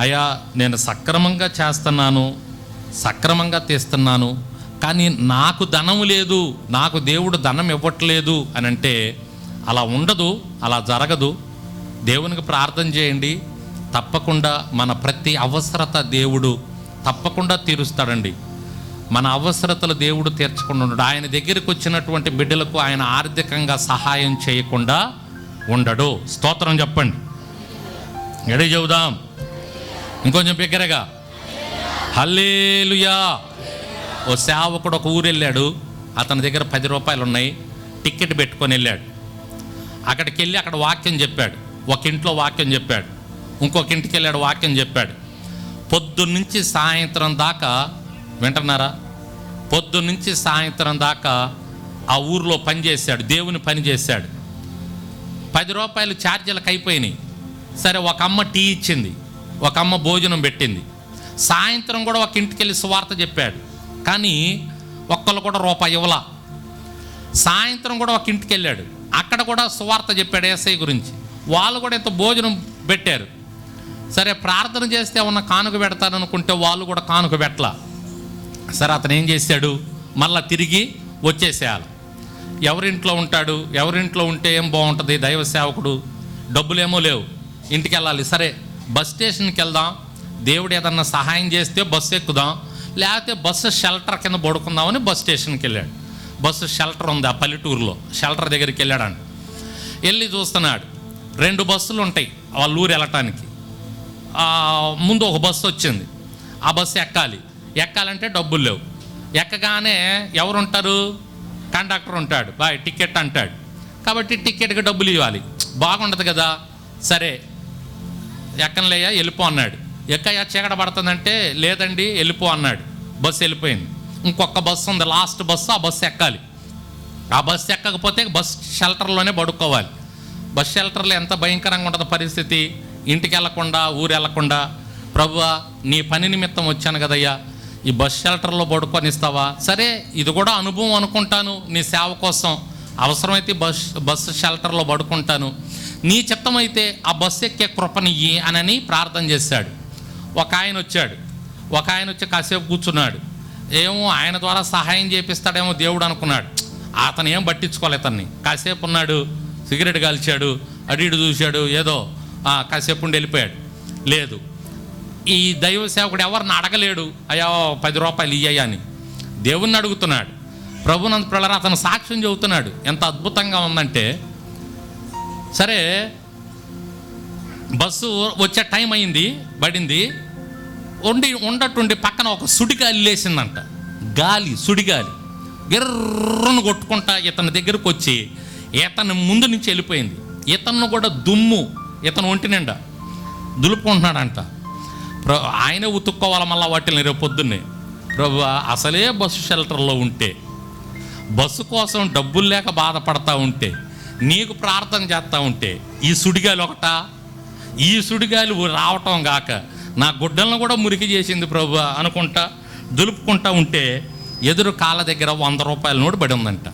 అయ్యా నేను సక్రమంగా చేస్తున్నాను సక్రమంగా తీస్తున్నాను కానీ నాకు ధనం లేదు నాకు దేవుడు ధనం ఇవ్వట్లేదు అని అంటే అలా ఉండదు అలా జరగదు. దేవునికి ప్రార్థన చేయండి. తప్పకుండా మన ప్రతి అవసరత దేవుడు తప్పకుండా తీరుస్తాడండి. మన అవసరతలు దేవుడు తీర్చకుండా ఉండడు. ఆయన దగ్గరికి వచ్చినటువంటి బిడ్డలకు ఆయన ఆర్థికంగా సహాయం చేయకుండా ఉండడు. స్తోత్రం చెప్పండి. ఎడి చెబుదాం. ఇంకొంచెం బిగ్గరగా హల్లేలుయా. ఓ సేవకుడు ఒక ఊరు వెళ్ళాడు అతని దగ్గర పది రూపాయలు ఉన్నాయి టికెట్ పెట్టుకొని వెళ్ళాడు. అక్కడికి వెళ్ళి అక్కడ వాక్యం చెప్పాడు. ఒక ఇంట్లో వాక్యం చెప్పాడు. ఇంకొక ఇంటికి వెళ్ళాడు వాక్యం చెప్పాడు. పొద్దున్నుంచి సాయంత్రం దాకా వింటున్నారా? పొద్దున్నుంచి సాయంత్రం దాకా ఆ ఊర్లో పనిచేశాడు దేవుని పని చేశాడు. పది రూపాయలు ఛార్జీలకు అయిపోయినాయి. సరే ఒక అమ్మ టీ ఇచ్చింది. ఒక అమ్మ భోజనం పెట్టింది. సాయంత్రం కూడా ఒక ఇంటికి వెళ్ళి సువార్త చెప్పాడు. కానీ ఒక్కళ్ళు కూడా రూపాయి ఇవ్వలా. సాయంత్రం కూడా ఒక ఇంటికి వెళ్ళాడు అక్కడ కూడా సువార్త చెప్పాడు ఏసఐ గురించి. వాళ్ళు కూడా ఇంత భోజనం పెట్టారు. సరే ప్రార్థన చేస్తే ఉన్న కానుక పెడతారనుకుంటే వాళ్ళు కూడా కానుక పెట్టలా. సరే అతను ఏం చేశాడు? మళ్ళా తిరిగి వచ్చేసేయాలి. ఎవరింట్లో ఉంటాడు? ఎవరింట్లో ఉంటే ఏం బాగుంటుంది? దైవ సేవకుడు? డబ్బులేమో లేవు. ఇంటికి వెళ్ళాలి సరే బస్ స్టేషన్కి వెళ్దాం. దేవుడు ఏదన్నా సహాయం చేస్తే బస్సు ఎక్కుదాం. లేకపోతే బస్సు షెల్టర్ కింద పడుకుందామని బస్ స్టేషన్కి వెళ్ళాడు. బస్సు షెల్టర్ ఉంది ఆ పల్లెటూరులో. షెల్టర్ దగ్గరికి వెళ్ళాడు వెళ్ళి చూస్తున్నాడు. రెండు బస్సులు ఉంటాయి వాళ్ళ ఊరు వెళ్ళటానికి. ముందు ఒక బస్సు వచ్చింది. ఆ బస్సు ఎక్కాలి. ఎక్కాలంటే డబ్బులు లేవు. ఎక్కగానే ఎవరుంటారు? కండక్టర్ ఉంటాడు. బాయ్ టికెట్ అంటాడు. కాబట్టి టికెట్కి డబ్బులు ఇవ్వాలి. బాగుండదు కదా. సరే ఎక్కనలేయా? వెళ్ళిపో అన్నాడు. ఎక్కయ్యా? చీకట పడుతుందంటే లేదండి వెళ్ళిపో అన్నాడు. బస్సు వెళ్ళిపోయింది. ఇంకొక బస్సు ఉంది. లాస్ట్ బస్సు ఆ బస్సు ఎక్కాలి. ఆ బస్సు ఎక్కకపోతే బస్ షెల్టర్లోనే పడుకోవాలి. బస్ షెల్టర్లో ఎంత భయంకరంగా ఉంటుంది పరిస్థితి. ఇంటికి వెళ్ళకుండా ఊరు వెళ్ళకుండా ప్రభువా నీ పని నిమిత్తం వచ్చాను కదయ్యా. ఈ బస్ షెల్టర్లో పడుకొనిస్తావా? సరే ఇది కూడా అనుభవం అనుకుంటాను నీ సేవ కోసం. అవసరమైతే బస్ బస్సు షెల్టర్లో పడుకుంటాను. నీ చిత్తమైతే ఆ బస్సు ఎక్కే కృపనియ్యి అనని ప్రార్థన చేశాడు. ఒక ఆయన వచ్చాడు. ఒక ఆయన వచ్చి కాసేపు కూర్చున్నాడు. ఏమో ఆయన ద్వారా సహాయం చేపిస్తాడేమో దేవుడు అనుకున్నాడు. అతను ఏం పట్టించుకోలేదు అతన్ని కాసేపు ఉన్నాడు సిగరెట్ కాల్చాడు అడిడు చూశాడు ఏదో కాసేపు ఉండి వెళ్ళిపోయాడు. లేదు. ఈ దైవ సేవకుడు ఎవరిని అడగలేడు. అయ్యా పది రూపాయలు ఇయ్యా అని. దేవుణ్ణి అడుగుతున్నాడు. ప్రభునంద పిల్లరా అతను సాక్ష్యం చెబుతున్నాడు. ఎంత అద్భుతంగా ఉందంటే సరే బస్సు వచ్చే టైం అయింది పడింది. ఉండి ఉండటుండి పక్కన ఒక సుడిగాలి లేచిందంట గాలి సుడిగాలి. గిర్రను కొట్టుకుంటా ఇతని దగ్గరకు వచ్చి ఇతని ముందు నుంచి వెళ్ళిపోయింది. ఇతను కూడా దుమ్ము ఇతను ఒంటి నిండా దులుపుకుంటున్నాడంట. ఆయన ఆయనే ఉతుక్కోవాలి మళ్ళీ వాటిని రేపు పొద్దున్నే. ప్రభు అసలే బస్సు షెల్టర్లో ఉంటే బస్సు కోసం డబ్బులు లేక బాధపడతా ఉంటే నీకు ప్రార్థన చేస్తూ ఉంటే ఈ సుడిగాలి ఒకట ఈ సుడిగాలి రావటం గాక నా గుడ్డలను కూడా మురికి చేసింది ప్రభు అనుకుంటా దులుపుకుంటా ఉంటే ఎదురు కాళ్ళ దగ్గర వంద రూపాయల నోటు పడి ఉందంట.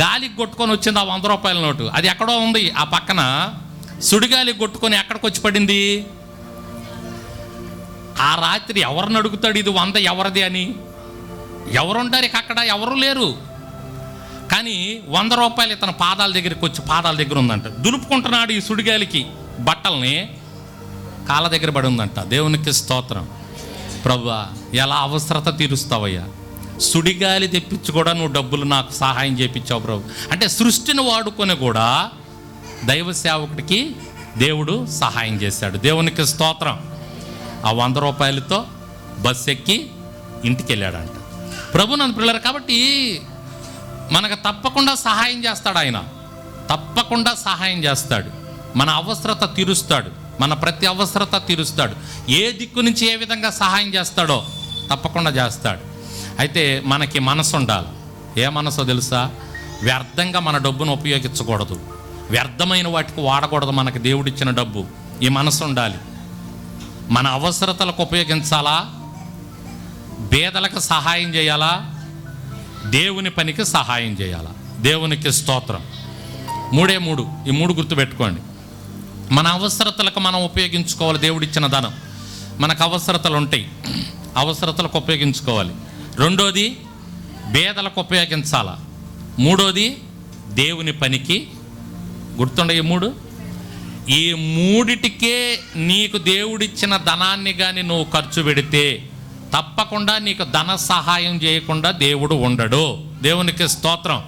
గాలికి కొట్టుకొని వచ్చింది ఆ వంద రూపాయల నోటు. అది ఎక్కడో ఉంది ఆ పక్కన సుడిగాలి కొట్టుకొని ఎక్కడికి వచ్చి పడింది? ఆ రాత్రి ఎవరిని అడుగుతాడు ఇది వంద ఎవరిది అని? ఎవరుంటారు ఇక అక్కడ ఎవరు లేరు. కానీ వంద రూపాయలు ఇతను పాదాల దగ్గరికి వచ్చి పాదాల దగ్గర ఉందంట. దులుపుకుంటున్నాడు ఈ సుడిగాలికి బట్టల్ని కాళ్ళ దగ్గర పడి ఉందంట. దేవునికి స్తోత్రం. ప్రభా ఎలా అవసరత తీరుస్తావయ్యా? సుడిగాలి తెప్పించి కూడా నువ్వు డబ్బులు నాకు సహాయం చేయించావు ప్రభు. అంటే సృష్టిని వాడుకొని కూడా దైవ సేవకుడికి దేవుడు సహాయం చేశాడు. దేవునికి స్తోత్రం. ఆ వంద రూపాయలతో బస్ ఎక్కి ఇంటికి వెళ్ళాడంట. ప్రభు నన్ను పిల్లలు కాబట్టి మనకు తప్పకుండా సహాయం చేస్తాడు ఆయన. తప్పకుండా సహాయం చేస్తాడు. మన అవసరత తీరుస్తాడు. మన ప్రతి అవసరత తీరుస్తాడు. ఏ దిక్కు నుంచి ఏ విధంగా సహాయం చేస్తాడో తప్పకుండా చేస్తాడు. అయితే మనకి మనసు ఉండాలి. ఏ మనసో తెలుసా? వ్యర్థంగా మన డబ్బును ఉపయోగించకూడదు. వ్యర్థమైన వాటికి వాడకూడదు మనకి దేవుడిచ్చిన డబ్బు. ఈ మనసు ఉండాలి. మన అవసరతలకు ఉపయోగించాలా? పేదలకు సహాయం చేయాలా? దేవుని పనికి సహాయం చేయాలా? దేవునికి స్తోత్రం. మూడే మూడు. ఈ మూడు గుర్తుపెట్టుకోండి మన అవసరతలకు మనం ఉపయోగించుకోవాలి దేవుడిచ్చిన ధనం. మనకు అవసరతలు ఉంటాయి. అవసరతలకు ఉపయోగించుకోవాలి. రెండోది పేదలకు ఉపయోగించాల? మూడోది దేవుని పనికి గుర్తుండే ఈ మూడు? ఈ మూడిటికే నీకు దేవుడిచ్చిన ధనాన్ని కానీ నువ్వు ఖర్చు పెడితే తప్పకుండా నీకు ధన సహాయం చేయకుండా దేవుడు ఉండడు. దేవునికి స్తోత్రం.